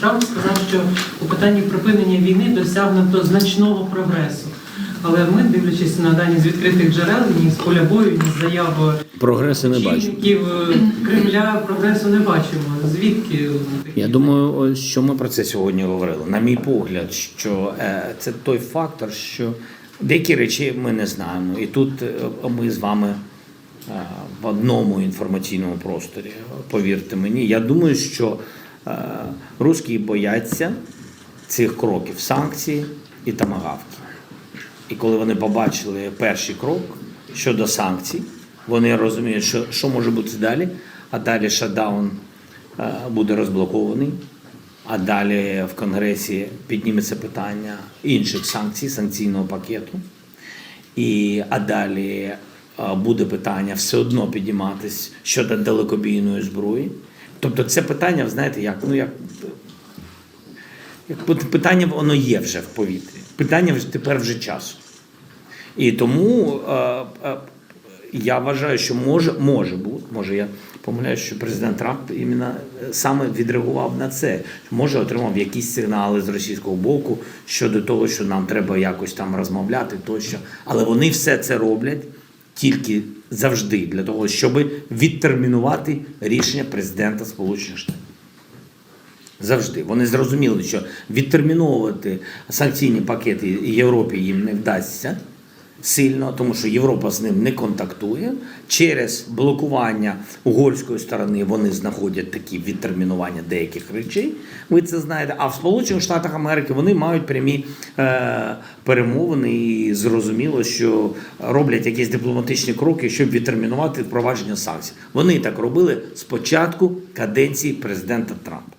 Трамп сказав, що у питанні припинення війни досягнуто значного прогресу. Але ми, дивлячись на дані з відкритих джерел, ні з поля бою, ні з заяв Прогресу не очільників е, Кремля прогресу не бачимо. Звідки? Я думаю, що ми про це сьогодні говорили. На мій погляд, що е, це той фактор, що деякі речі ми не знаємо. І тут е, ми з вами в одному інформаційному просторі. Повірте мені, я думаю, що русські бояться цих кроків санкцій і тамагавки. І коли вони побачили перший крок щодо санкцій, вони розуміють, що, що може бути далі, а далі шатдаун е, буде розблокований, а далі в Конгресі підніметься питання інших санкцій, санкційного пакету. І, а далі е, буде питання все одно підніматись щодо далекобійної зброї. Тобто це питання, знаєте, як, ну, як як питання воно є вже в повітрі. Питання тепер вже часу. І тому е, е, я вважаю, що може, може бути, може я помиляюсь, що президент Трамп іменно е, саме відреагував на це. Може отримав якісь сигнали з російського боку щодо того, що нам треба якось там розмовляти тощо. Але вони все це роблять тільки завжди для того, щоб відтермінувати рішення президента Сполучених Штатів. Завжди. Вони зрозуміли, що відтерміновувати санкційні пакети Європі їм не вдасться сильно, тому що Європа з ним не контактує. Через блокування угорської сторони вони знаходять такі відтермінування деяких речей. Ви це знаєте. А в Сполучених Штатах Америки вони мають прямі е, перемовини і зрозуміло, що роблять якісь дипломатичні кроки, щоб відтермінувати впровадження санкцій. Вони так робили з початку каденції президента Трампа.